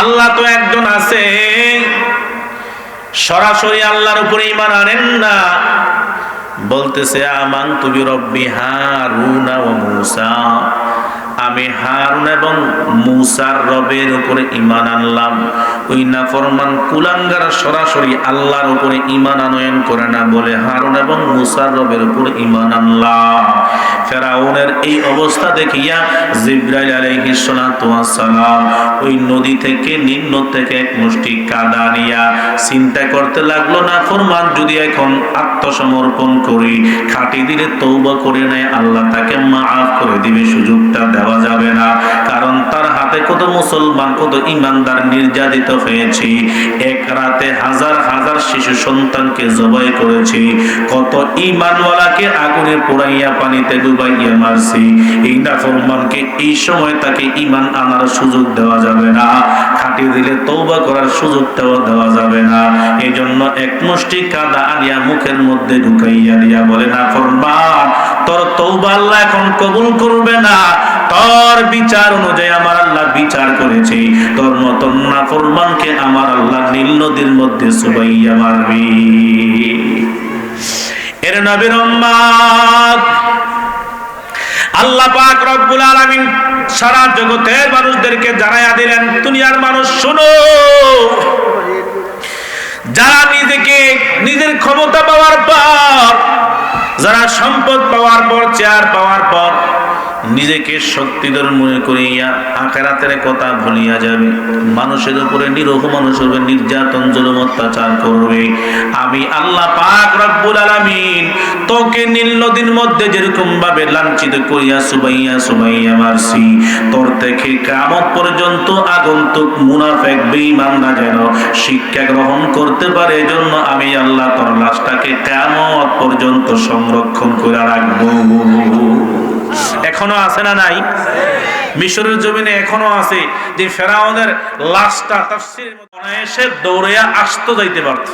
আল্লাহ তো একজন আছে। সরাসরি আল্লাহর উপরে ইমান আনেন না। বলতেছে, আমান তুমি রব্বি হারুনা ও মুসা। আমি হারুন এবং মুসার রবের উপরে ইমান আনলাম। ওই নাফরমান কুলাঙ্গার সরাসরি আল্লাহর উপরে ইমান আনয়ন করে না বলে হারুন এবং মুসার রবের উপরে ইমান আনলাম। ফেরাউনের এই অবস্থা দেখিয়া জিব্রাইল আলাইহিস সালাতু সালাম ওই নদী থেকে, নিম্ন থেকে এক মুষ্টি কাদা নিয়া চিন্তা করতে লাগল না ফরমান যদি এখন আত্মসমর্পণ করি, খাটি দিলে তৌবা করে নেয়, আল্লাহ তাকে মাফ করে দিবে, সুযোগটা দেওয়া যাবে না। কারণ তার হাতে কত মুসলমান, কত ইমানদার নির্যাতিত হয়েছে। এক রাতে হাজার হাজার শিশু সন্তানকে জবাই করেছি। কত ইমানওয়ালাকে আগুনে পোড়াইয়া পানিতে ডুবাইয়া মারছি। এই নাফরমানকে এই সময় তাকে ইমান আনার সুযোগ দেওয়া যাবে না। খাটি দিলে তৌবা করার সুযোগটাও দেওয়া যাবে না। এই জন্য এক মুষ্টি কাদা আনিয়া মুখের মধ্যে ঢুকাইয়া দিয়া বলে না ফরমান তোর তৌবা আল্লাহ এখন কবুল করবে না। তোর বিচার অনুযায়ী আমার আল্লাহ বিচার করেছে। তোর মতন না ফরমানকে আমার আল্লাহ নীল নদীর মধ্যে সুবাইয়া মারবি। এর নবীর আল্লাহ পাক রব্বুল আলামিন সারা জগতের মানুষদেরকে জানাইয়া দিলেন, দুনিয়ার মানুষ, শুনো। যারা নিজেকে নিজের ক্ষমতা পাওয়ার পর, যারা সম্পদ পাওয়ার পর, চেয়ার পাওয়ার নিজেকে শক্তিধর মনে করিয়া আখেরাতের কথা ভুলিয়া যাবে। মানুষের উপরে নিরহ মানুষ হবে, নির্যাতন, জুলুম, অত্যাচার করবে। আমি আল্লাহ পাক রব্বুল আলামিন তোকে নীল নদীর মধ্যে যেরকম ভাবে লাঞ্ছিত করিয়া সুবাইয়া সুবাইয়া মারছি, তোর থেকে কামত পর্যন্ত আগন্তুক মুনাফেক, বেঈমানরা যেন শিক্ষা গ্রহণ করতে পারে, এজন্য আমি আল্লাহ তোর লাশটাকে কামত পর্যন্ত সংরক্ষণ করে রাখব। এখনও আছে না নাই? মিশরের জমিনে এখনও আছে। যে ফেরাউনের লাশটা তাফসীরের মধ্যে অনায়াসে দৌড়িয়া আসতো যাইতে পারত।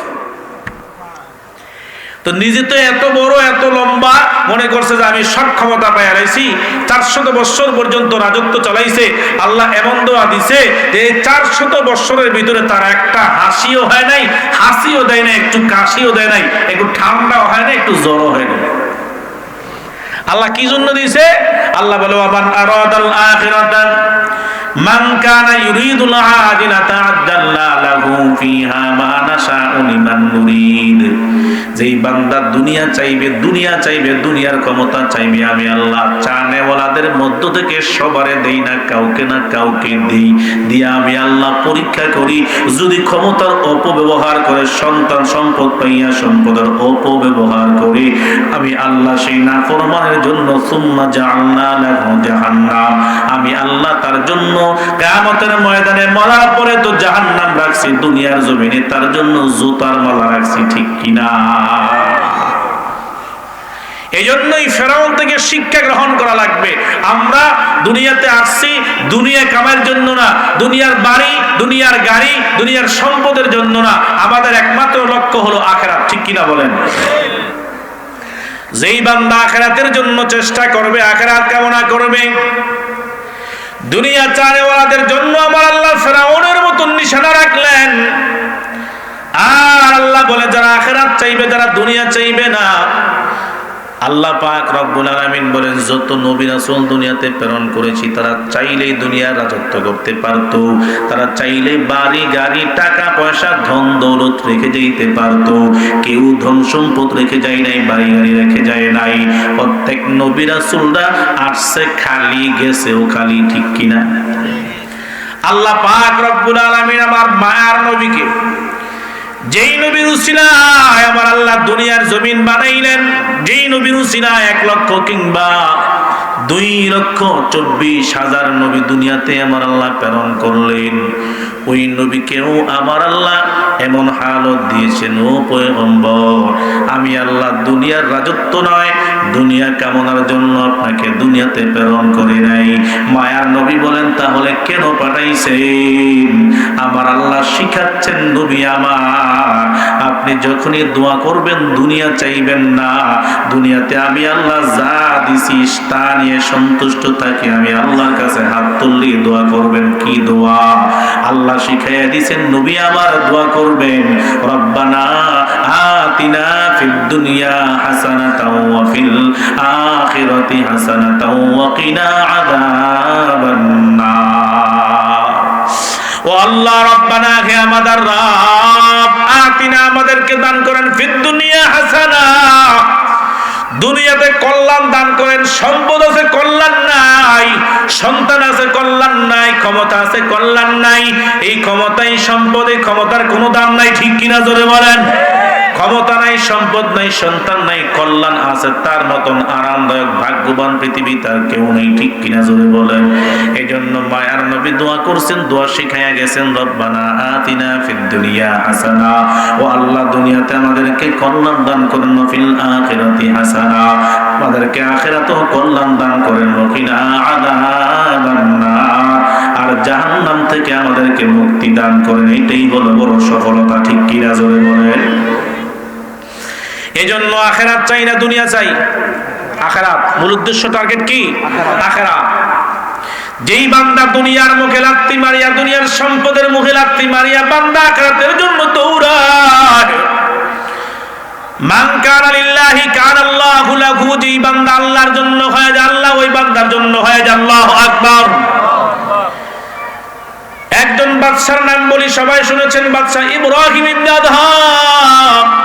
তো নিজে তো এত বড়, এত লম্বা মনে করছে যে আমি সব ক্ষমতা পাই হারাইছি চারশত বৎসর পর্যন্ত রাজত্ব চালাইছে, আল্লাহ এমন দোয়া দিছে যে এই চারশত বৎসরের ভিতরে তার একটা হাসিও হয় নাই, হাসিও দেয় না একটু কাশিও দেয় নাই, একটু ঠান্ডাও হয় না একটু জ্বরও হয় না আল্লাহ কি জন্য দিয়েছে? আল্লাহ বলো আবার আরাদাল আখিরাতান মান কানা ইউরিদুল আজিলাতা আজ্জালনা লাহু ফিহা মা নাশাউ লিমান নুরিদ। যেই বান্দা দুনিয়া চাইবে দুনিয়া চাইবে, দুনিয়ার ক্ষমতা চাইবে, আমি আল্লাহ চানেওয়ালাদের মধ্য থেকে সবারে দেই না, কাউকে না কাউকে দেই। দিয়ে আমি আল্লাহ পরীক্ষা করি, যদি ক্ষমতার অপব্যবহার করে, সন্তান সম্পদ পাইয়া সম্পদের অপব্যবহার করে, আমি আল্লাহ সেই নাফরমানের জন্য, সুম্মা লাহু জাহান্নাম। আমি আল্লাহ তার জন্য কিয়ামতের ময়দানে মরার পরে তো জাহান্নাম রাখছি, দুনিয়ার জমিনে তার জন্য জুতার মালা রাখছি, ঠিক কিনা? এই জন্যই ফেরাউন থেকে শিক্ষা গ্রহণ করা লাগবে। আমরা দুনিয়াতে আসছি দুনিয়া কামার জন্য না, দুনিয়ার বাড়ি, দুনিয়ার গাড়ি, দুনিয়ার সম্পদের জন্য না। আমাদের একমাত্র লক্ষ্য হলো আখেরাত, ঠিক কিনা বলেন? যেই বান্দা আখেরাতের জন্য চেষ্টা করবে, আখেরাত কামনা করবে। দুনিয়া চারেওয়ালাদের জন্য আমার আল্লাহ ফেরাউনের মতন নিশানা রাখলেন। আর আল্লাহ বলে, যারা আখেরাত চাইবে, যারা দুনিয়া চাইবে না, আল্লাহ পাক রব্বুল আলামিন বলেন, যত নবী রাসূল দুনিয়াতে প্রেরণ করেছি, তারা চাইলেই দুনিয়ার রাজত্ব করতে পারতো, তারা চাইলে বাড়ি, গাড়ি, টাকা, পয়সা, ধন, দৌলত রেখে যেতে পারতো। কেউ ধন সম্পদ রেখে যায় নাই, বাড়ি, গাড়ি রেখে যায় নাই। প্রত্যেক নবী রাসূলরা আসছে খালি, গেছেও খালি, ঠিক কিনা? আল্লাহ পাক রব্বুল আলামিন আমার মায়ার নবীকে যেই নবীর উসিলায় আমার আল্লাহ দুনিয়ার জমিন বানাইলেন, যেই নবীর উসিলায় এক লক্ষ কিংবা দুই লক্ষ চব্বিশ হাজার নবী দুনিয়াতে আমার আল্লাহ প্রেরণ করলেন। ওই নবীকেও আমার আল্লাহ এমন হালত দিয়েছেন, ও পয়ম্বর আমি আল্লাহ দুনিয়ার রাজত্ব নয় দুনিয়া কামনার জন্য আপনাকে দুনিয়াতে প্রেরণ করে নাই। মায়ার নবী বলেন, তাহলে কেন পাঠাইছেন? আমার আল্লাহ শিখাচ্ছেন, নবী আমার। আপনি যখনই দোয়া করবেন, দুনিয়া চাইবেন না। দুনিয়াতে আমি আল্লাহ যা দিছি, তা নিয়ে সন্তুষ্ট থাকি। আমি আল্লাহর কাছে হাত তুললি দোয়া করবেন। কি দোয়া? আল্লাহ শিখাইয়া দিছেন, নবী আমার দোয়া করবেন। রব্বানা আতিনা ফিদ দুনিয়া হাসানাতাও ওয়া ফিল আখিরাতি হাসানাতাও ওয়া কিনা আযাবান ও আল্লাহ, রব্বানা হে আমাদের রব, আতিনা আমাদেরকে দান করেন ফিদ দুনিয়া হাসানা। দুনিয়াতে কল্যাণ দান করেন, সম্পদ আছে কল্যাণ নাই, সন্তান আছে কল্যাণ নাই, ক্ষমতা আছে কল্যাণ নাই, এই ক্ষমতাই সম্পদ ক্ষমতার কোনো দাম নাই, ঠিক কিনা জোরে বলেন? ক্ষমতা নাই, সম্পদ নাই, সন্তান নাই, কল্যাণ আছে, তার মতন আরামদায়ক, ভাগ্যবান পৃথিবী তার কেউ নেই, ঠিক কিনা জোরে বলেন। এই জন্য মায়ার নবী দোয়া করছেন, দোয়া শিখাইয়া গেছেন, রব্বানা আতিনা ফিদ দুনিয়া হাসানা, ও আল্লাহ দুনিয়াতে আমাদেরকে কল্যাণ দান করেন ফিল আখিরাতি হাসানা, আমাদেরকে আখিরাতেও কল্যাণ দান করেন ওকিনা আযাবান নার আর জাহান্নাম থেকে আমাদেরকে মুক্তি দান করেন, এটাই হলো বড় সফলতা, ঠিক কিনা জোরে বলেন। এজন্য আখেরাত চাই না দুনিয়া চাই। আখেরাত মূল উদ্দেশ্য টার্গেট কি? আখেরাত। যেই বান্দা দুনিয়ার মুখে লাত্তি মারিয়া দুনিয়ার সম্পদের মুখে লাত্তি মারিয়া বান্দা আখেরাতের জন্য দৌড়ায়। মান কানা লিল্লাহি কানা আল্লাহু লাহু যেই বান্দা আল্লাহর জন্য হয়ে যায় আল্লাহ ওই বান্দার জন্য হয়ে যায় আল্লাহু আকবার। একজন বাদশার নাম বলি সবাই শুনেছেন বাদশা ইব্রাহিম ইবনে আদহাম।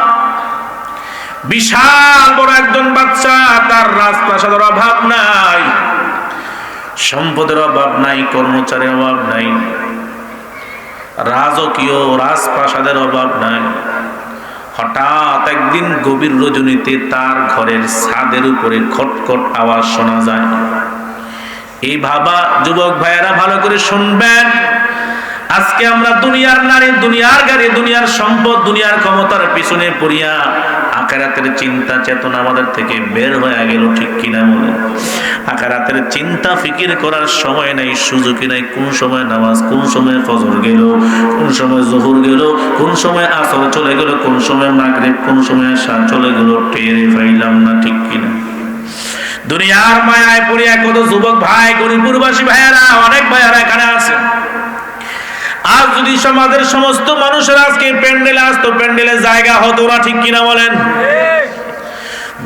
বিশাল বড় একজন বাচ্চা, তার রাজপ্রাসাদের অভাব নাই, সম্পদের অভাব নাই, কর্মচারীর অভাব নাই, রাজকীয় রাজপ্রাসাদের অভাব নাই। হঠাৎ একদিন গভীর রজনীতে তার ঘরের ছাদের উপরে খটখট আওয়াজ শোনা যায়। এই ভাবা, যুবক ভাইয়েরা ভালো করে শুনবেন। আজকে আমরা দুনিয়ার নারী, দুনিয়ার গাড়ি, দুনিয়ার সম্পদ, দুনিয়ার ক্ষমতার পিছনে পড়িয়া আকারাতের চিন্তা, চেতনা আমাদের থেকে বের হয়ে গেল, ঠিক কিনা বলে? আকারাতের চিন্তা, ফিকির করার সময় নাই, সুযোগই নাই, কোন সময় নামাজ, কোন সময় ফজর গেল, কোন সময় জহুর গেল, কোন সময় আসর চলে গেল, কোন সময় মাগরিব, কোন সময় আশা চলে গেল, টেরে পাইলাম না, ঠিক কিনা? দুনিয়ার মায়ায় পড়িয়া কত যুবক ভাই গরিপুরবাসী ভাইয়েরা, অনেক ভাইয়েরা যদি সমাজের সমস্ত মানুষের আজকে প্যান্ডেলে আসতো, প্যান্ডেলে জায়গা হতো না ঠিক কিনা বলেন?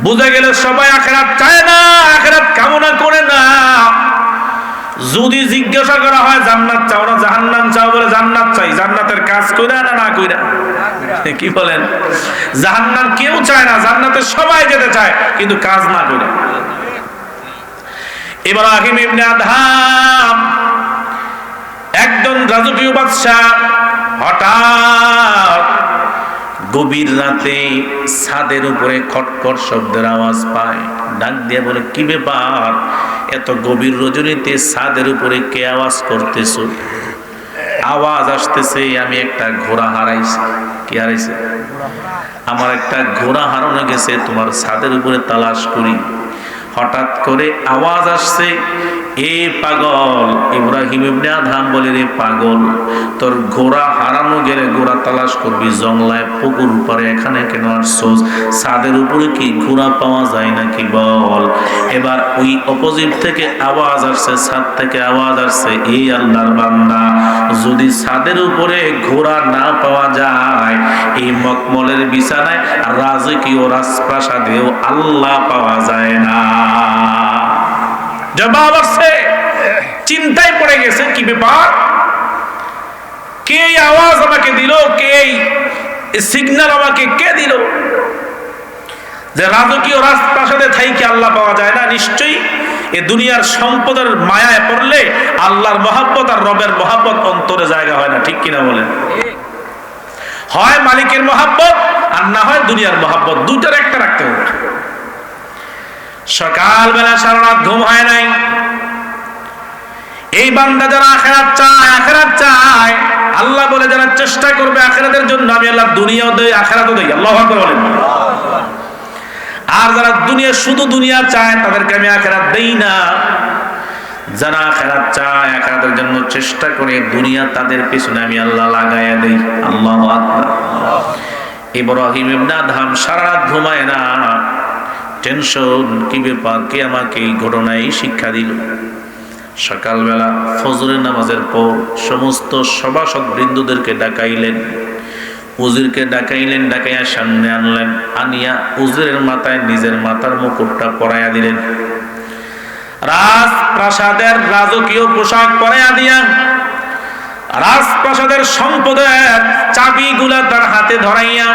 বুঝে গেলে সবাই আখেরাত চায় না, আখেরাত কামনা করে না। যদি জিজ্ঞাসা করা হয়, জান্নাত চাও না, জাহান্নাম চাও বলে জান্নাত চাই, জান্নাতের কাজ কইরা না না কইরা? কি বলেন? জাহান্নাম কেউ চায় না, জান্নাতে সবাই যেতে চায়, কিন্তু কাজ না কইরা। ইব্রাহিম ইবনে আদহাম একজন রাজকীয় বাদশাহ হঠাৎ গভীর রাতে ছাদের উপরে খটখট শব্দের আওয়াজ পায়। ডাক দিয়ে বলে, কি ব্যাপার? এত গভীর রজনীতে ছাদের উপরে কে আওয়াজ করতেছ? আওয়াজ আসতেছে, আমি একটা ঘোড়া হারাইছি। কি হারাইছে? আমার একটা ঘোড়া হারানো গেছে, তোমার ছাদের উপরে তালাশ করি। হঠাৎ করে আওয়াজ আসছে এ পাগল। ইব্রাহিম ইবনে আধাম বলে, রে পাগল, তোর ঘোড়া হারানো গেলে ঘোড়া তালাশ করবি জংলায় পুকুর পরে এখানে কেন আসছোস? ছাদের উপরে কি ঘোড়া পাওয়া যায় নাকি বল? এবার ওই অপোজিট থেকে আওয়াজ আসছে, ছাদ থেকে আওয়াজ আসছে, এই আল্লাহর বান্দা, যদি ছাদের উপরে ঘোড়া না পাওয়া যায়, এই মকমলের বিছানায় রাজকীয় রাজপ্রাসাদেও আল্লাহ পাওয়া যায় না। জবাব আসছে। চিন্তায় পড়ে গেছে, কি ব্যাপার? কে এই আওয়াজ আমাকে দিল? কে এই সিগন্যাল আমাকে কে দিল? যে রাজকীয় রাজপ্রাসাদে থাইকে আল্লাহ পাওয়া যায় না, নিশ্চয়ই এ দুনিয়ার সম্পদের মায়ায় পড়লে আল্লাহর মহাব্বত আর রবের মহাব্বত অন্তরে জায়গা হয় না, ঠিক কিনা বলেন? হয় মালিকের মহাব্বত আর না হয় দুনিয়ার মহাব্বত দুটার একটা রাখতে হবে। সকালবেলা সারা ঘুম হয় নাই। এই বান্দা যারা আখেরাত চায় আখেরাত চায়, আল্লাহ বলে যারা চেষ্টা করবে আখেরাতের জন্য, আমি আল্লাহ দুনিয়াও দেই, আখেরাতও দেই। আল্লাহ বলেন। আর যারা দুনিয়া, শুধু দুনিয়া চায়, তাদেরকে আমি আখেরাত দেই না। যারা আখেরাত চায়, আখেরাতের জন্য চেষ্টা করে, দুনিয়া তাদের পিছনে আমি আল্লাহ লাগাইয়া দেই। আল্লাহ আকবার। ইব্রাহিম ইবনে আদহাম সারা রাত ঘুমায় না। টেনশন, কি ব্যাপার, কে আমাকে এই ঘটনায় শিক্ষা দিল? সকালবেলা ফজরের নামাজের পর সমস্ত সভাসদ বৃন্দদেরকে ডাকাইলেন। উজিরকে ডাকাইলেন, ডাকাইয়া সামনে আনলেন, আনিয়া উজিরের মাথায় নিজের মাথার মুকুটটা পরাইয়া দিলেন। রাজপ্রাসাদের রাজকীয় পোশাক পরাইয়া দিয়া রাজপ্রাসাদের সম্পদের চাবিগুলা তার হাতে ধরাইয়া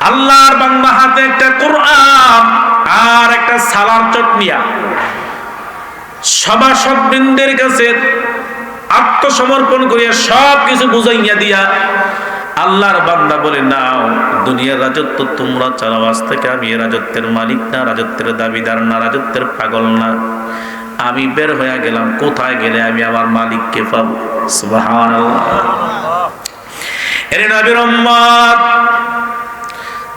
আল্লাহর বাংলা হাতে একটা কোরআন আর একটা সালার চটনিয়া। সভাসদ বৃন্দের কাছে আত্মসমর্পণ করিয়া সব কিছু বুঝাইয়া দিয়া আল্লাহর বান্দা বলে, নাও, দুনিয়ার রাজত্ব তোমরা চালাও। আজ থেকে আমি রাজত্বের মালিক না, রাজত্বের দাবিদার না, রাজত্বের পাগল না। আমি বের হয়ে গেলাম, কোথায় গেলে আমি আমার মালিককে পাবো? সুবহানাল্লাহ। এর নবীর উম্মত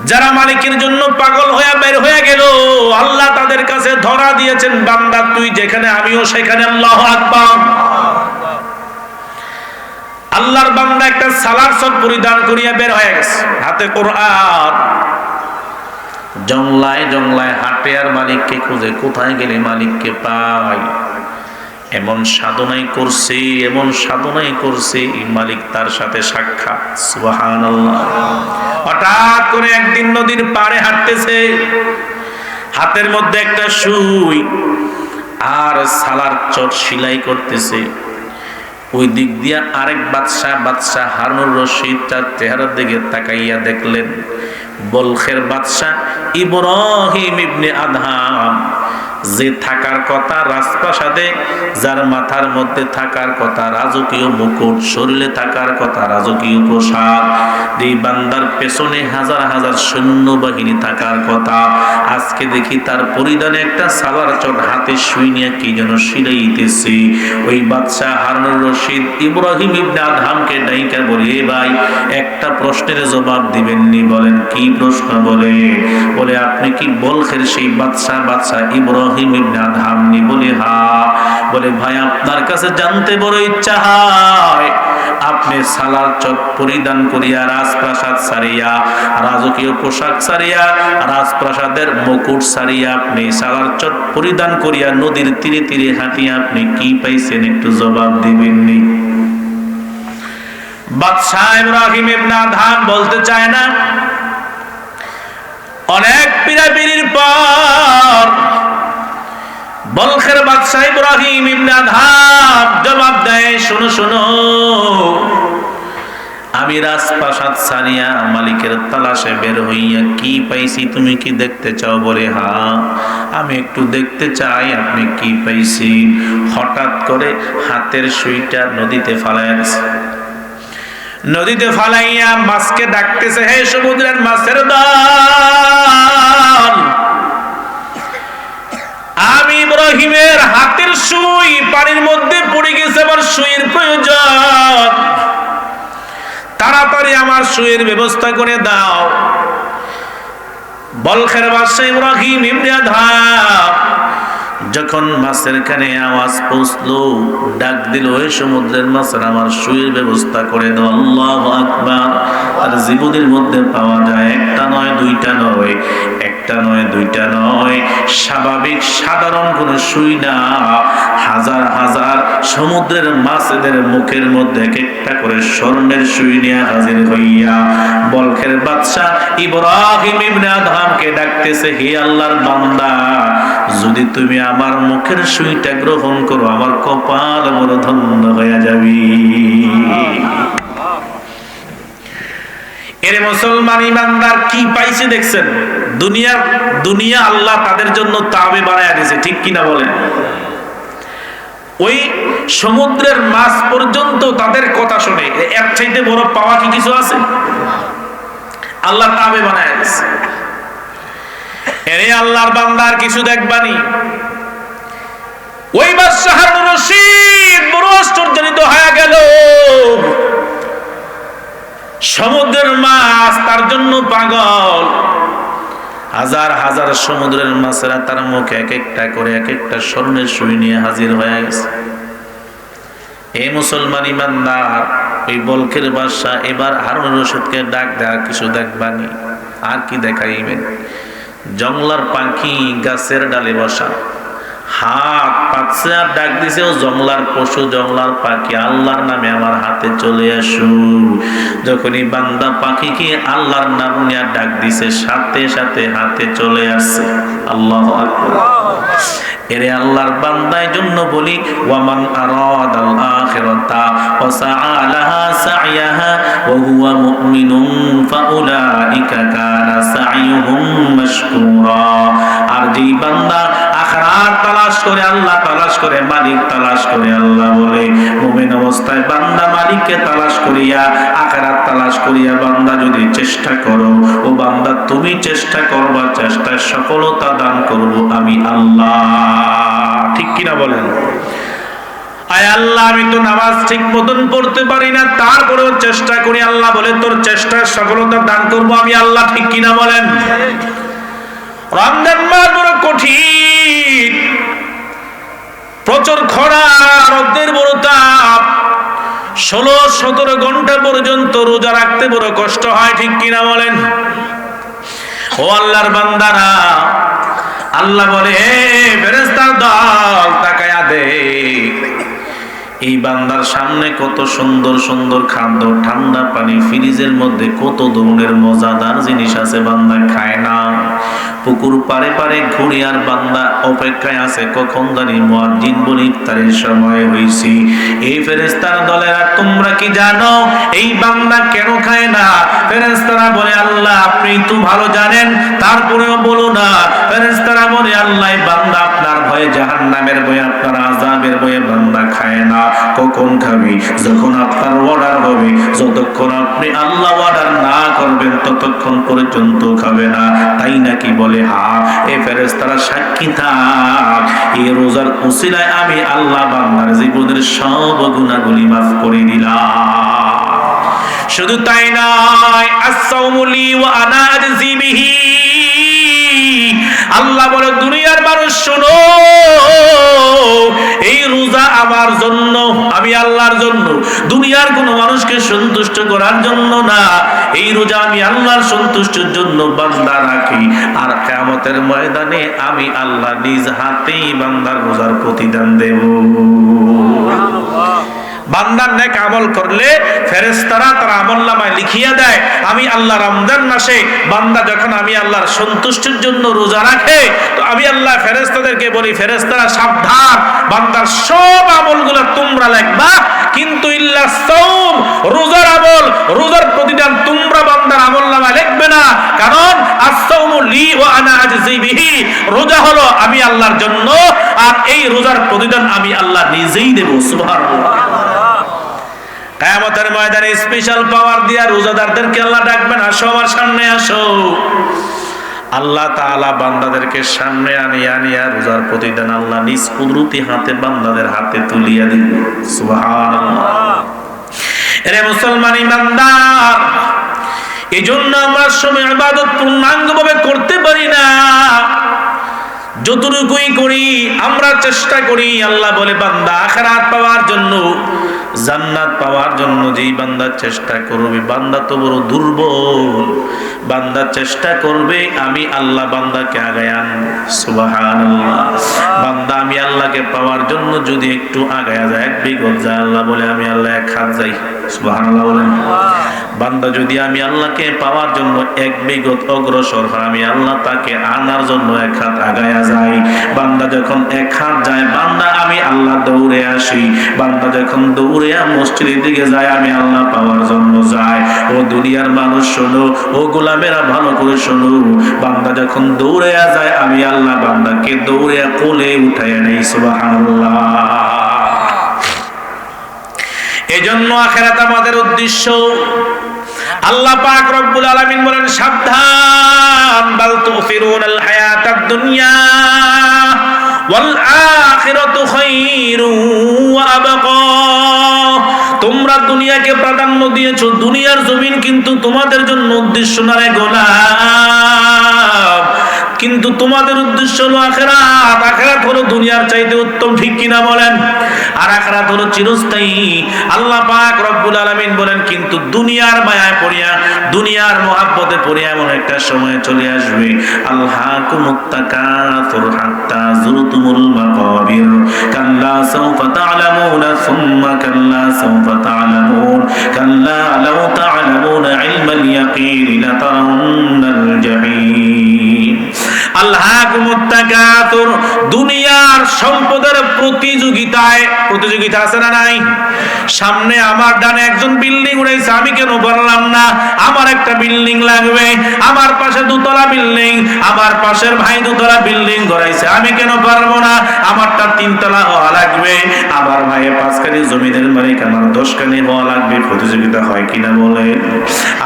যারা মালিকের জন্য পাগল হয়ে বের হয়ে গেল, আল্লাহ তাদের কাছে ধরা দিয়েছেন, বান্দা, তুই যেখানে, আমিও সেখানে, আল্লাহ আকবার। আল্লাহর বান্দা একটা সালার সব পরিধান করিয়া বের হয়ে গেছে। হাতে কোরআন। জংলায় জংলায় হাটে আর মালিককে খুঁজে, কোথায় গেলে মালিককে পাই? এমন সাধনাই করছে, এমন সাধনাই করছে মালিক তার সাথে সাক্ষাৎ। সুবহানাল্লাহ। হঠাৎ করে একদিন নদীর পাড়ে হাঁটতেছে। হাতের মধ্যে একটা সুই আর সালার চট সিলাই করতেছে। ওই দিক দিয়া আরেক বাদশাহ বাদশাহ হারুনুর রশিদ তার চেহারার দিকে তাকাইয়া দেখলেন। বলখের বাদশাহ ইব্রাহিম ইবনে আদহাম যে থাকার কথা রাজপ্রাসাদে, যার মাথার মধ্যে থাকার কথা রাজকীয় মুকুট, শরীরে থাকার কথা রাজকীয় পোশাক, এই বান্দার পেছনে হাজার হাজার সৈন্যবাহিনী থাকার কথা, আজকে দেখি তার পরিধানে একটা সালার চট হাতে শুই নিয়ে কি যেন সিলাইতেছে ওই বাদশাহ হারুনুর রশিদ ইব্রাহিম ইবনে আদহামকে ডাইকা বলে ভাই, একটা প্রশ্নের জবাব দিবেননি। বলেন, কি প্রশ্ন? বলে বলে, আপনি কি বলখের সেই বাদশাহ বাদশাহ ইব্রাহিম আদহামনি বলে, হা। বলে, ভাই, আপনার কাছে জানতে বড় ইচ্ছা হয়। আপনি সালার চট পরিধান করিয়া রাজপ্রাসাদ সারিয়া, রাজকীয় পোশাক সারিয়া, রাজপ্রাসাদের মুকুট সারিয়া আপনি সালার চট পরিধান করিয়া নদীর তীরে তীরে হাঁটিয়া আপনি কি পাইছেন একটু জবাব দিবেননি? বাদশাহ ইব্রাহিম ইবনে আদহাম বলতে চায় না। অনেক পিরাপিরির পর বলখের বাদশাহ ইব্রাহিম ইবনে আদহাম জবাব দেয়, শুনো, শোনো, আমি রাজপ্রাসাদ সারিয়া মালিকের তালাশে বের হইয়া কি পাইছি তুমি কি দেখতে চাও বলে? হা, আমি একটু দেখতে চাই, আপনি কি পাইছি? হঠাৎ করে হাতের সুইটা নদীতে ফালায় নদীতে ফালাইয়া মাছকে ডাকতেছে, হে সমুদ্রের মাছের দল ইব্রাহিমের হাতের সুই পানির মধ্যে পড়ে গেছে আমার সুইয়ের প্রয়োজন। তাড়াতাড়ি আমার সুইয়ের ব্যবস্থা করে দাও। বলখের বাদশাহ ইব্রাহিম ইবনে আদহাম যখন মাছের কানে আওয়াজ পৌঁছলো, ডাক দিল ওই সমুদ্রের মাছের আমার সুইয়ের ব্যবস্থা করে দাও, আল্লাহ আকবার। আর জীবনের মধ্যে পাওয়া যায় একটা নয়, দুইটা নয়, একটা নয়, দুইটা নয়। স্বাভাবিক, সাধারণ কোনো সুই না। হাজার হাজার সমুদ্রের মাছেদের মুখের মধ্যে এক একটা করে স্বর্ণের সুই নিয়ে হাজির হইয়া বলখের বাদশাহ ইব্রাহিম ইবনে আদহামকে ডাকতেছে, হে আল্লাহর বান্দা যদি তুমি আমার মুখের সুইটা গ্রহণ করো, আমার কপাল বড় ধন্য হয়ে যাবি। মুসলমান ইমানদার, কি পাইছে দেখছেন? দুনিয়া আল্লাহ তাদের জন্য তাবে বানায় দিয়েছে, ঠিক কিনা বলেন? ওই সমুদ্রের মাছ পর্যন্ত তাদের কথা শুনে এক চাইতে বড় পাওয়া কি কিছু আছে? আল্লাহ তাবে বানায় দিয়েছে। এরে আল্লাহর বান্দার কিছু দেখবানি। ওই বাদশাহ রশিদ বড় আশ্চর্যজনিত হয়ে গেল। সমুদ্রের মাছ তার জন্য পাগল। হাজার হাজার সমুদ্রের মাছেরা তার মুখে এক একটা করে এক একটা স্বর্ণের সুই নিয়ে হাজির হয়ে গেছে। এ মুসলমান ইমানদার, ওই বলকের বাসা এবার হারুন রশিদকে ডাক দেয়া কিছু দেখবানি। আর কি দেখাইবেন? জংলার পাখি গাছের ডালে বসা। হাত পাচ্ছে আর ডাক দিছে, ও জংলার পশু জংলার পাখি, আল্লাহর নামে আমার হাতে চলে আসু। যখনই বান্দা পাখিকে আল্লাহর নাম নিয়ে ডাক দিছে, সাথে সাথে হাতে চলে আসছে। আল্লাহ এরে আল্লাহর বান্দায় জন্য বলি, ওয়ামান আরাদাল আখিরাতা ওয়া সাআলাহা সা'য়াহা ওয়া হুয়া মুমিনুন ফাউলাইকা কানা সা'য়ুহুম মাশকুরা। আর যেই বান্দা আখরাত তালাশ করে, আল্লাহ তালাশ করে, মালিক তালাশ করে, আল্লাহ বলে, মুমিন অবস্থায় বান্দা মালিককে তালাশ করিয়া, আখরাত তালাশ করিয়া বান্দা যদি চেষ্টা করো, ও বান্দা তুমি চেষ্টা করবা, চেষ্টায় সফলতা দান করব আমি আল্লাহ। ঠিক কিনা বলেন? তারপরেও চেষ্টা করি, আল্লাহ বলে, তোর চেষ্টার সফলতা দান করব আমি আল্লাহ, ঠিক কিনা বলেন? রমজান মাস বড় কঠিন। প্রচুর খরা, রোদের বড় তাপ। ষোলো, সতেরো ঘণ্টা পর্যন্ত রোজা রাখতে বড় কষ্ট হয়, ঠিক কিনা বলেন? ও আল্লাহর বান্দারা, আল্লাহ বলে ফেরেস্তার দল, তাকায়া দে এই বান্দার সামনে কত সুন্দর সুন্দর খাদ্য, ঠান্ডা পানি, ফ্রিজের মধ্যে কত ধরনের মজাদার জিনিস আছে বান্দা খায় না। পুকুর পারে পারে ঘুরে আর বান্দা অপেক্ষায় আছে, কখন জানি মুয়াজ্জিন বলি ইফতারের সময় হইছি। এই ফেরেশতার দলেরা, তোমরা কি জানো, এই বান্দা কেন খায় না? ফেরেস্তারা বলে, আল্লাহ, আপনি তো ভালো জানেন, তারপরেও বলো না। ফেরেস্তারা বলে, আল্লাহ বান্দা আপনার ভয়ে জাহান্নামের ভয়ে, আপনার আযাবের ভয়ে বান্দা খায় না। কখন খাবি? যখন আপনার অর্ডার হবে, যতক্ষণ আপনি আল্লাহ অর্ডার না করবেন, ততক্ষণ পর্যন্ত খাবে না। তাই নাকি বলে, হা, এ ফেরেশতারা সাক্ষী থাক। এই রোজার উসিলায় আমি আল্লাহ বান্দার জীবনের সব গুণাগুলি মাফ করে দিলাম। শুধু তাই নয় আসাউমুলি ওয়া আনা আজজি বিহি। আল্লাহ বলে, দুনিয়ার মানুষ, শোনো, এই রোজা আমার জন্য, আমি আল্লাহর জন্য, দুনিয়ার কোনো মানুষকে সন্তুষ্ট করার জন্য না। এই রোজা আমি আল্লাহর সন্তুষ্টের জন্য বান্দা রাখি। আর কিয়ামতের ময়দানে আমি আল্লাহ নিজ হাতেই বান্দার রোজার প্রতিদান দেব। বান্দার নেক আমল করলে ফেরেশতারা তার আমল নামায় লিখিয়া দেয়, আমি আল্লাহ রমজান মাসে বান্দা যখন আমি আল্লাহর সন্তুষ্টির জন্য রোজা রাখে, তো আমি আল্লাহ ফেরেশতাদেরকে বলি, ফেরেশতারা সাবধান, বান্দার সব আমলগুলো তোমরা লিখবা, কিন্তু ইল্লা সাওম, রোজার আমল, রোজার প্রতিদান তোমরা বান্দার আমল নামায় লিখবে না। কারণ আস-সাওমু লি ওয়া আনা রোজা হলো আমি আল্লাহর জন্য, আর এই রোজার প্রতিদান আমি আল্লাহ নিজেই দেব, সুবহানাল্লাহ। কায়ামতের ময়দানে স্পেশাল পাওয়ার দিয়া রোজাদারদেরকে আল্লাহ ডাকবেন, আসো আমার সামনে, আসো। আল্লাহ তাআলা বান্দাদেরকে সামনে আনিয়া আনিয়া রোজার প্রতিদান আল্লাহ নিজ কুদরতি হাতে বান্দাদের হাতে তুলিয়া সুবহানাল্লাহ। এরে মুসলমান ইমানদার এই জন্য আমরা সময় ইবাদত পূর্ণাঙ্গভাবে করতে পারি না। যতটুকুই করি, আমরা চেষ্টা করি, আল্লাহ বলে, বান্দা, আখেরাত পাওয়ার জন্য, জান্নাত পাওয়ার জন্য যেই বান্দা চেষ্টা করবে, বান্দা তো বড় দুর্বল। বান্দা চেষ্টা করবে, আমি আল্লাহ বান্দাকে আগায় আনব। সুবহানাল্লাহ। বান্দা, আমি আল্লাহকে পাওয়ার জন্য যদি একটু আগায় যায়, এক বিগত যায়, আল্লাহ বলে, আমি আল্লাহ এক হাত যাই। সুবহানাল্লাহ বলেন। বান্দা যদি আমি আল্লাহকে পাওয়ার জন্য এক বিগত অগ্রসর হয়, আমি আল্লাহ তাকে আনার জন্য এক হাত আগায়া যাই বান্দা যখন এক হাত যায়, বান্দা, আমি আল্লাহ দৌড়ে আসি। বান্দা যখন দৌড়ে মসজিদের দিকে যায়, আমি আল্লাহ পাওয়ার জন্য যাই। ও দুনিয়ার মানুষ, শোনো। ও গোলামেরা, ভালো করে শোনো। বান্দা যখন দৌড়ে যায়, আমি আল্লাহ বান্দাকে দৌড়ে, কোলে উঠাইয়া নেই, সুবহানাল্লাহ। এজন্য আখেরাত আমাদের উদ্দেশ্য আল্লাহ পাক রব্বুল আলামিন বলেন, সাবধান, বাল তুফিরুনাল হায়াতাদ দুনিয়া ওয়াল আখিরাতু খায়রু ওয়া আবকা। তোমরা দুনিয়াকে প্রাধান্য দিয়েছ, দুনিয়ার জমিন কিন্তু তোমাদের জন্য উদ্দেশ্য নয় গোলা কিন্তু তোমাদের উদ্দেশ্য হলো আখেরাত। আখেরাত হলো দুনিয়ার চাইতে উত্তম, ঠিক কিনা বলেন? আর আখেরাত হলো চিরস্থায়ী। আল্লাহ পাক রব্বুল আলামিন বলেন, কিন্তু দুনিয়ার মায়ায় পড়িয়া, দুনিয়ার মহাব্বতে পড়িয়া এমন একটা সময় চলে আসবে। আল্লাহ কুমুত্তাকাতুর হাত্তা জুরতুমুল মাকাবির। কাল্লা সাউফা তা'লামুনা সুম্মা কাল্লা সাউফা তা'লামুন। কাল্লা লাউ তা'লামুনা ইলমাল ইয়াকিন লাতারাউন্নাল জাহিম। দুনিয়ার সম্পদের প্রতিযোগিতায় প্রতিযোগিতা আছে না নাই? সামনে আমার ডানে একজন বিল্ডিং আমি কেন পারলাম না? আমার একটা বিল্ডিং লাগবে, আমার পাশে দুতলা বিল্ডিং, আমার পাশের ভাই দুতলা বিল্ডিং গড়াইছে, আমি কেন পারব না? আমারটা তিনতলা হওয়া লাগবে, আমার ভাইয়ের পাঁচখানি জমিদের মালিক, আমার দশখানি হওয়া লাগবে। প্রতিযোগিতা হয় কিনা বলে?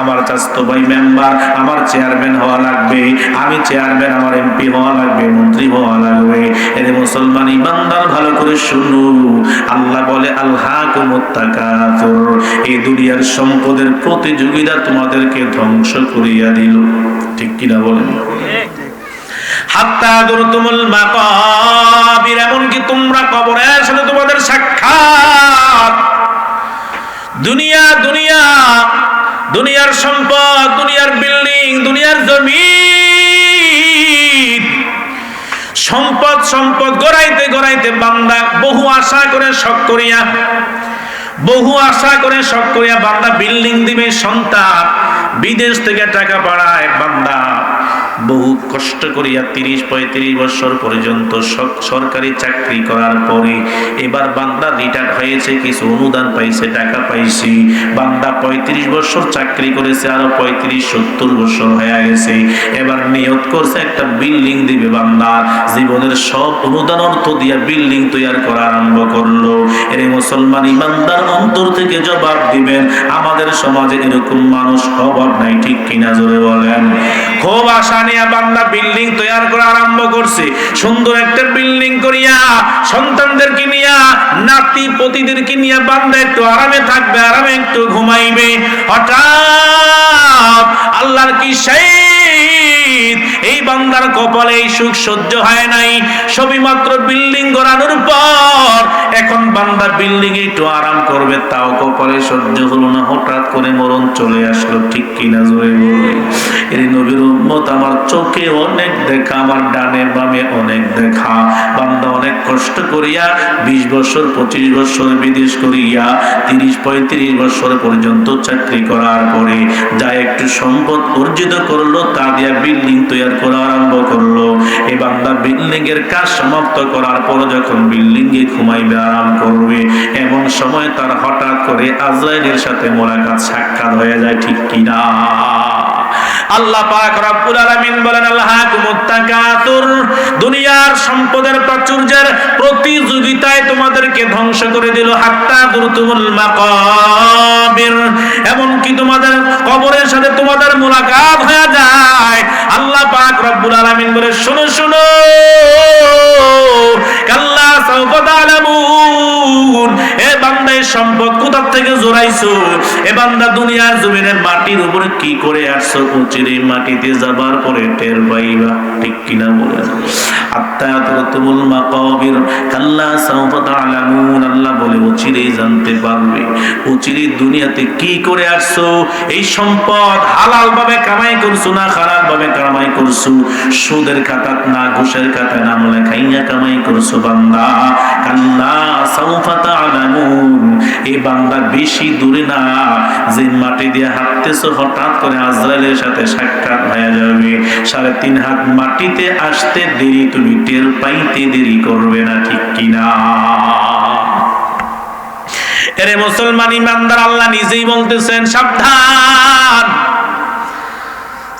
আমার চাস্তো ভাই মেম্বার আমার চেয়ারম্যান হওয়া লাগবে, আমি চেয়ারম্যান আমার এমপি হওয়া লাগবে, মন্ত্রী হওয়া লাগবে। এর মুসলমান, ইমানদার, ভালো করে শুনু। আল্লাহ বলে আল্লাহ কুমুত্তাকাতুর এই দুনিয়ার সম্পদের প্রতিযোগিতা তোমাদেরকে ধ্বংস করিয়া দিল। ঠিক কিনা বলেন? হাত্তা মাকাবির, এমনকি তোমরা কবরের সাথে তোমাদের সাক্ষাৎ। দুনিয়া দুনিয়া, দুনিয়ার সম্পদ, দুনিয়ার বিল্ডিং, দুনিয়ার জমিন সম্পদ সম্পদ গড়াইতে গড়াইতে বান্দা বহু আশা করে শখ করিয়া, বহু আশা করে শখ করিয়া বান্দা বিল্ডিং দিবে, সন্তান, বিদেশ থেকে টাকা বাড়ায় বান্দা। বহু কষ্ট করিয়া তিরিশ, পঁয়ত্রিশ বছর পর্যন্ত সরকারি চাকরি করার পরে এবার বান্দা রিটায়ার হয়েছে, কিছু অনুদান পাইছে, টাকা পাইছি। বান্দা পঁয়ত্রিশ বছর চাকরি করেছে, আরও পঁয়ত্রিশ, সত্তর বছর হয়ে গেছে। এবার নিয়ত করছে একটা বিল্ডিং দিবে বান্দা। জীবনের সব অনুদান অর্থ দিয়া বিল্ডিং তৈরি করা আরম্ভ করল। এর মুসলমান ইমানদার অন্তর থেকে জবাব দিবেন, আমাদের সমাজে এরকম মানুষ অভাব নাই, ঠিক কিনা জোরে বলেন? খুব আশা নিয়ে বান্দা বিল্ডিং তৈরি করা আরম্ভ করছে। সুন্দর একটা বিল্ডিং করিয়া সন্তানদেরকে নিয়া, নাতি পতিদেরকে নিয়ে বান্দা একটু আরামে থাকবে, আরামে একটু ঘুমাইবে। হঠাৎ আল্লাহর কি সেই এই বান্দার কপালে এই সুখ সহ্য হয় নাই। সবই মাত্র বিল্ডিং গড়ানোর পর এখন বান্দা বিল্ডিং একটু আরাম করবে, তাও কপালে সহ্য হলো না। হঠাৎ করে মরণ চলে আসলো, ঠিক কিনা জোরে বলে এই নবীর উম্মত, আমার চোখে অনেক দেখা, আমার ডানে বামে অনেক দেখা। বান্দা অনেক কষ্ট করিয়া বিশ বছর, পঁচিশ বছর বিদেশ করিয়া তিরিশ, পঁয়ত্রিশ বছর পর্যন্ত চাকরি করার পরে যা একটু সম্পদ অর্জিত করল, তা দিয়া বিল্ডিং তৈরি করা আরম্ভ করল। এই বান্দা বিল্ডিং এর কাজ সমাপ্ত করার পর যখন বিল্ডিং এ ঘুমাইবে, আরাম করবে, এমন সময় তার হঠাৎ করে আজরাইলের সাথে মোলাকাত সাক্ষাৎ হয়ে যায়, ঠিক কিনা? আল্লাহ পাক রব্বুল আলামিন বলেন আল্লাহকুমুত তাকাতুর দুনিয়ার সম্পদের প্রাচুর্যের প্রতিযোগিতায় তোমাদেরকে ধ্বংস করে দিল, হাত্তা দুরতুমুল মাকাবির। এমন কি তোমাদের কবরের সাথে তোমাদের মোলাকাত হয়ে যায়। আল্লাহ পাক রব্বুল আলামিন বলে, শুনো শুনো। কাল্লা সাউফা তা'লামুন এ বান্দা সম্পদ কোথা থেকে জোরাইছো এ বান্দা দুনিয়ার জমিনে মাটির উপরে কি করে আসছো? উচিরে মাটিতে যাবার পরে টের পাইবা। ঠিক কিনা আত্মায়াতুল মাকাবির, কাল্লা তা'লামুন আল্লাহ বলে জানতে পারবে। দুনিয়াতে কি করে আসছো? এই সম্পদ হালাল ভাবে কামাই করছ না হারাম ভাবে কামাই করছ? সুদের খাতাত না ঘুষের লেখাইয়া কামাই করছ বান্দা। কাল্লা তা'লামুন এই বান্দা বেশি দূরে না। যে মাটি দিয়ে হাঁটতেছো, হঠাৎ করে আজরাইলের সাথে সাক্ষাৎ হয়ে যাবে। সাড়ে তিন হাত মাটিতে আসতে দেরি তুমি টের পাইতে দেরি করবে না ঠিক কিনা? এরে মুসলমান ইমানদার আল্লাহ নিজেই বলতেছেন সাবধান।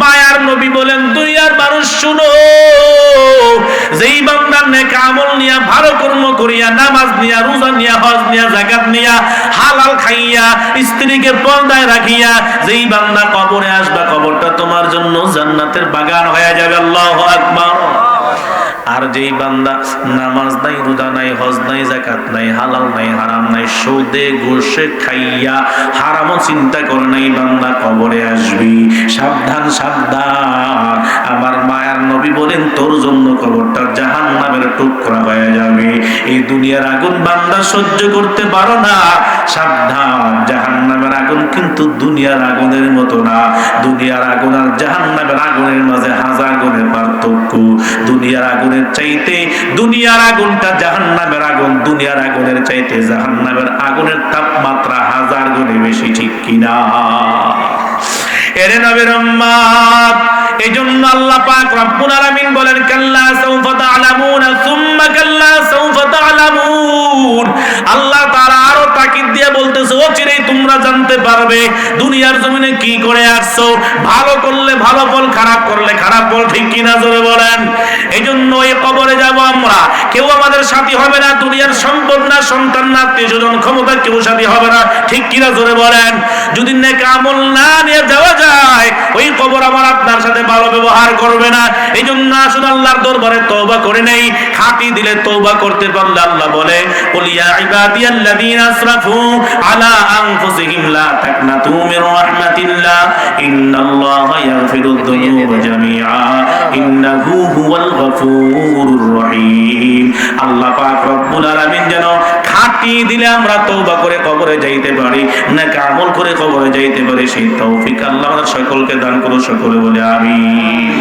মায়ার নবী বলেন, দুনিয়ার মানুষ শুনো, যেই বান্দার নেক আমল নিয়া, ভালো কর্ম করিয়া, নামাজ নিয়া, রোজা নিয়া, হজ নিয়া জাকাত নিয়া, হালাল খাইয়া, স্ত্রীকে পর্দায় রাখিয়া, যেই বান্দা কবরে আসবা, কবরটা তোমার জন্য জান্নাতের বাগান হয়ে যাবে, আল্লাহু আকবার। আর যেই বান্দা নামাজ নাই, রোজা নাই, হজ নাই জাকাত নাই, হালাল নাই, হারাম নাই, সৌদে, গোশে খাইয়া, হারামও চিন্তা করে নাই বান্দা কবরে আসবি। সাবধান সাবধান। আমার মায়ার নবী বলেন, তোর জন্য কবরটা জাহান নামের টুকরা হয়ে যাবে। এই দুনিয়ার আগুন বান্দা সহ্য করতে পারো না। সাবধান জাহান নামের আগুন কিন্তু দুনিয়ার আগুনের মতো না। দুনিয়ার আগুন আর জাহান নামের আগুনের মাঝে হাজার গুণের পার্থক্য। দুনিয়ার আগুনের চাইতে দুনিয়ার আগুনটা জাহান নামের আগুন। দুনিয়ার আগুনের চাইতে জাহান নামের আগুনের তাপমাত্রা হাজার গুণে বেশি, ঠিক কিনা? এরে নবীর উম্মত আল্লাহ পাক রব্বুল আলামিন বলেন, কাল্লা সুম্মা কাল্লা তা'লামুন। আল্লাহ তাআলা আরও তাকিদ দিয়ে বলতেছে, ও চিরেই তোমরা জানতে পারবে, দুনিয়ার জমিনে কি করে আসছো? ভালো করলে ভালো ফল, খারাপ করলে খারাপ ফল, ঠিক কিনা জোরে বলেন? জন্য কবরে যাব আমরা। কেউ আমাদের সাথী হবে না, দুনিয়ার সম্পদ না, সন্তান না তেজজন ক্ষমতা, কেউ সাথী হবে না। ঠিক কিনা জোরে বলেন? যদি নেকা আমল না নিয়ে যাওয়া যায়, ওই কবর আমার আপনার সাথে ভালো ব্যবহার করবে না। এই জন্য আসুন আল্লাহর দরবারে তওবা করে নেই। খাঁটি দিলে তওবা করতে পারলে আল্লাহ বলে বলিয়া ইবাদিয়াল্লাযীনা আসরাফু আলা আনফুসিহিম লা তাকনাতু মির রাহমাতিল্লাহ। ইন্নাল্লাহা ইয়াগফিরুদ দুনুবা জামিআ। ইন্নাহু হুয়াল গফুর আল্লাহ কবরে যাইতে পারি না আমল করে কবরে যাইতে পারি সেই তৌফিক আল্লাহ আমাদের সকলকে দান করো সকলে বলে আমিন।